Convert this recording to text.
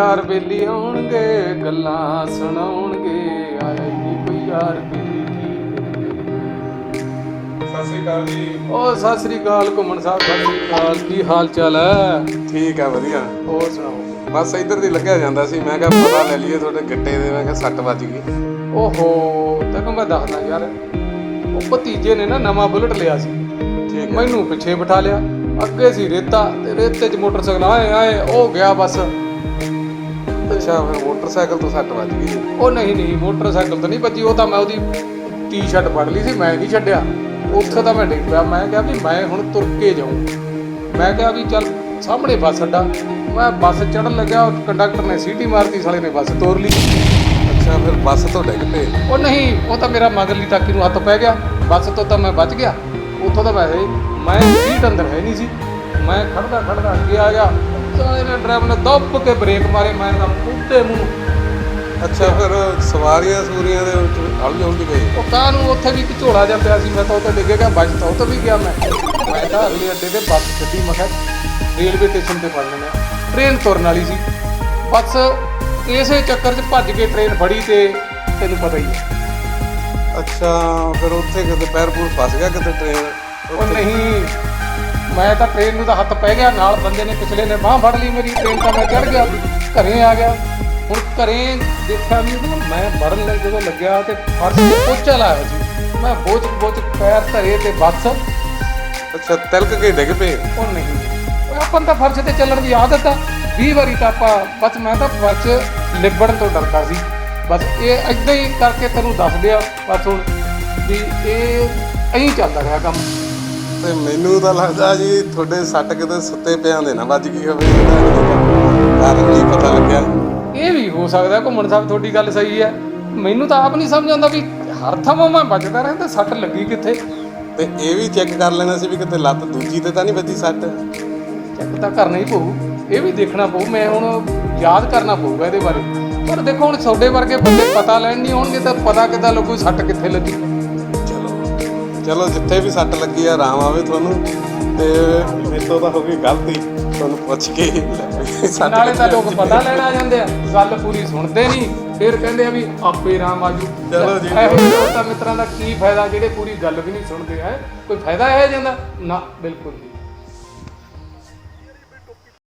ਯਾਰ ਬੇਲੀ ਆਉਣਗੇ ਗੱਲਾਂ ਸੁਣਾਉਣਗੇ ਹੀ ਨਹੀਂ ਕੋਈ ਯਾਰ ਬੇਲੀ। ਸਤਿ ਸ੍ਰੀ ਅਕਾਲ ਜੀ। ਓ ਸਤਿ ਸ੍ਰੀ ਅਕਾਲ ਘੁੰਮਣ ਸਾਹਿਬ ਸਤਿ ਸ੍ਰੀ ਅਕਾਲ ਕੀ ਹਾਲ ਚਾਲ ਹੈ? ਠੀਕ ਆ ਵਧੀਆ। ਹੋਰ ਸੁਣਾਓ? ਬਸ ਇੱਧਰ ਦੀ ਲੱਗਿਆ ਜਾਂਦਾ ਸੀ ਮੈਂ ਕਿਹਾ ਪਤਾ ਲੈ ਲਈਏ ਤੁਹਾਡੇ ਗਿੱਟੇ ਦੇ ਮੈਂ ਕਿਹਾ ਸੱਟ ਵੱਜ ਗਈ। ਓਹੋ ਤੈਨੂੰ ਮੈਂ ਦੱਸਦਾ ਯਾਰ ਉਹ ਭਤੀਜੇ ਨੇ ਨਾ ਨਵਾਂ ਬੁਲਟ ਲਿਆ ਸੀ। ਠੀਕ ਹੈ। ਮੈਨੂੰ ਪਿੱਛੇ ਬਿਠਾ ਲਿਆ ਅੱਗੇ ਸੀ ਰੇਤਾ ਤੇ ਰੇਤੇ 'ਚ ਮੋਟਰਸਾਈਕਲ ਆਏ ਆਏ ਉਹ ਗਿਆ ਬਸ। ਅੱਛਾ ਫਿਰ ਮੋਟਰਸਾਈਕਲ ਤੋਂ ਸੱਟ ਵੱਜ ਗਈ। ਉਹ ਨਹੀਂ ਨਹੀਂ ਮੋਟਰਸਾਈਕਲ ਤਾਂ ਨਹੀਂ ਵੱਜੀ ਉਹ ਤਾਂ ਮੈਂ ਉਹਦੀ ਟੀ-ਸ਼ਰਟ ਫੜ ਲਈ ਸੀ ਮੈਂ ਨਹੀਂ ਛੱਡਿਆ। ਉੱਥੇ ਤਾਂ ਮੈਂ ਡਿੱਗ ਪਿਆ ਮੈਂ ਕਿਹਾ ਵੀ ਮੈਂ ਹੁਣ ਤੁਰ ਕੇ ਜਾਊਂ। ਮੈਂ ਕਿਹਾ ਵੀ ਚੱਲ ਸਾਹਮਣੇ ਬੱਸ ਅੱਡਾ। ਮੈਂ ਬੱਸ ਚੜਨ ਲੱਗਿਆ ਉਹ ਕੰਡਕਟਰ ਨੇ ਸੀਟੀ ਮਾਰਤੀ ਸਾਲੇ ਨੇ ਬੱਸ ਤੋਰ ਲਈ। ਅੱਛਾ ਫਿਰ ਬੱਸ ਤੋਂ ਡਿੱਗ ਪਏ। ਉਹ ਨਹੀਂ ਉਹ ਤਾਂ ਮੇਰਾ ਮਗਰਲੀ ਟਾਕੀ ਨੂੰ ਹੱਥ ਪੈ ਗਿਆ। ਬੱਸ ਤੋਂ ਤਾਂ ਮੈਂ ਬਚ ਗਿਆ। ਉੱਥੋਂ ਤਾਂ ਵੈਸੇ ਮੈਂ ਸੀਟ ਅੰਦਰ ਹੈ ਨਹੀਂ ਸੀ। ਮੈਂ ਖੜਦਾ ਖੜਦਾ ਅੱਗੇ ਆ ਗਿਆ। ਸਾਲੇ ਨੇ ਡਰਾਈਵਰ ਨੇ ਦੱਬ ਕੇ ਬ੍ਰੇਕ ਮਾਰੇ ਮੈਂ ਤਾਂ ਪੁੱਤੇ ਮੂੰਹ। ਅੱਛਾ ਫਿਰ ਸਵਾਰੀਆਂ ਸੂਰੀਆਂ ਦੇ ਵਿੱਚ ਹੌਲੀ ਹੌਲੀ ਗਏ ਉਹ ਕਾਂ ਨੂੰ ਉੱਥੇ ਵੀ ਇੱਕ ਝੋਲਾ ਜਿਹਾ ਪਿਆ ਸੀ ਮੈਂ ਤਾਂ ਉੱਥੇ ਡਿੱਗ ਗਿਆ ਬਚ ਤਾਂ ਉੱਥੇ ਵੀ ਗਿਆ ਮੈਂ। ਮੈਂ ਤਾਂ ਅਗਲੇ ਅੱਡੇ ਤੇ ਬੱਸ ਛੱਡੀ ਮੈਂ ਕਿਹਾ ਰੇਲਵੇ ਸਟੇਸ਼ਨ ਤੇ ਫੜ ਲੈਣਾ ਟ੍ਰੇਨ ਤੁਰਨ ਵਾਲੀ ਸੀ। ਬੱਸ ਇਸੇ ਚੱਕਰ 'ਚ ਭੱਜ ਕੇ ਟ੍ਰੇਨ ਫੜੀ ਤੇ ਤੈਨੂੰ ਪਤਾ ਹੀ ਹੈ। ਅੱਛਾ ਫਿਰ ਉੱਥੇ ਕਿਤੇ ਪੈਰ ਪੂਰ ਫਸ ਗਿਆ ਕਿਤੇ ਟ੍ਰੇਨ? ਉਹ ਨਹੀਂ। ਮੈਂ ਤਾਂ ਟ੍ਰੇਨ ਨੂੰ ਤਾਂ ਹੱਥ ਪੈ ਗਿਆ ਨਾਲ ਬੰਦੇ ਨੇ ਪਿਛਲੇ ਨੇ ਬਾਹ ਫੜ ਲਈ ਮੇਰੀ ਟ੍ਰੇਨ ਤਾਂ ਮੈਂ ਚੜ ਗਿਆ ਘਰੇ ਆ ਗਿਆ। ਹੁਣ ਘਰੇ ਦੇਖਿਆ ਵੀ ਮੈਂ ਵੜਨ ਲੱਗ ਜਦੋਂ ਲੱਗਿਆ ਤੇ ਫਰਸ਼ ਤੇ ਪੋਚਾ ਲਾਇਆ ਸੀ। ਮੈਂ ਬੋਚ ਬੋਚ ਪੈਰ ਧਰੇ ਤੇ ਬੱਸ। ਅੱਛਾ ਤਿਲਕ ਕੇ ਡਿੱਗ ਪਏ? ਉਹ ਨਹੀਂ। ਉਹ ਆਪਾਂ ਤਾਂ ਫਰਸ਼ ਤੇ ਚੱਲਣ ਦੀ ਆਦਤ ਆ। 20 ਵਾਰੀ ਤਾਂ ਆਪਾਂ ਬਸ ਮੈਂ ਤਾਂ ਫਰਸ਼ ਲਿਬੜਨ ਤੋਂ ਡਰਦਾ ਸੀ। ਬਸ ਇਹ ਏਦਾਂ ਹੀ ਕਰਕੇ ਤੈਨੂੰ ਦੱਸ ਦਿਆ। ਬਸ ਹੁਣ ਵੀ ਇਹ ਐਂ ਚੱਲਦਾ ਰਿਹਾ ਕੰਮ। ਤੇ ਮੈਨੂੰ ਤਾਂ ਲੱਗਦਾ ਜੀ ਤੁਹਾਡੇ ਸੱਟ ਕਿਤੇ ਸੁੱਤੇ ਪਿਆਂ ਦੇ ਨਾ ਵੱਜ ਗਈ ਹੋਵੇ। ਕਾਰਨ ਨਹੀਂ ਪਤਾ ਲੱਗਿਆ? ਇਹ ਵੀ ਹੋ ਸਕਦਾ ਘੁੰਮਣ ਸਾਹਿਬ ਤੁਹਾਡੀ ਗੱਲ ਸਹੀ ਹੈ। ਮੈਨੂੰ ਤਾਂ ਆਪ ਨਹੀਂ ਸਮਝ ਆਉਂਦਾ ਵੀ ਹਰ ਥਾਂ ਮੈਂ ਬਚਦਾ ਰਹਿੰਦਾ ਸੱਟ ਲੱਗੀ ਕਿੱਥੇ? ਤੇ ਇਹ ਵੀ ਚੈੱਕ ਕਰ ਲੈਣਾ ਸੀ ਵੀ ਕਿਤੇ ਲੱਤ ਦੂਜੀ ਤੇ ਤਾਂ ਨਹੀਂ ਵੱਜੀ ਸੱਟ? ਚੈੱਕ ਤਾਂ ਕਰਨਾ ਹੀ ਪਊ। ਇਹ ਵੀ ਦੇਖਣਾ ਪਊ ਮੈਂ ਹੁਣ ਯਾਦ ਕਰਨਾ ਪਊਗਾ ਇਹਦੇ ਬਾਰੇ। ਪਰ ਦੇਖੋ ਹੁਣ ਤੁਹਾਡੇ ਵਰਗੇ ਬੰਦੇ ਪਤਾ ਲੈਣ ਨਹੀਂ ਹੋਣਗੇ ਤਾਂ ਪਤਾ ਕਿੱਦਾਂ ਲੱਗੂ ਸੱਟ ਕਿੱਥੇ ਲੱਗੀ। ਚਲੋ ਜਿੱਥੇ ਵੀ ਸੱਟ ਲੱਗੀ ਆ ਆਰਾਮ ਆਵੇ ਤੁਹਾਨੂੰ। ਤੇ ਮੇਰੇ ਤੋਂ ਤਾਂ ਹੋ ਗਈ ਗਲਤੀ ਤੁਹਾਨੂੰ ਪੁੱਛ ਕੇ ਸੱਟ ਨਾਲੇ ਤਾਂ ਲੋਕ। ਪਤਾ ਲੈਣ ਆ ਜਾਂਦੇ ਆ ਗੱਲ ਪੂਰੀ ਸੁਣਦੇ ਨਹੀਂ ਫਿਰ ਕਹਿੰਦੇ ਆ ਵੀ ਆਪੇ ਰਾਮ ਆਜੂ। ਚਲੋ ਜੀ। ਇਹੋ ਜਿਹੇ ਦੋਸਤਾਂ ਮਿੱਤਰਾਂ ਦਾ ਕੀ ਫਾਇਦਾ ਜਿਹੜੇ ਪੂਰੀ ਗੱਲ ਵੀ ਨਹੀਂ ਸੁਣਦੇ ਹੈ? ਕੋਈ ਫਾਇਦਾ ਹੈ ਜਾਂਦਾ ਨਾ ਬਿਲਕੁਲ ਨਹੀਂ।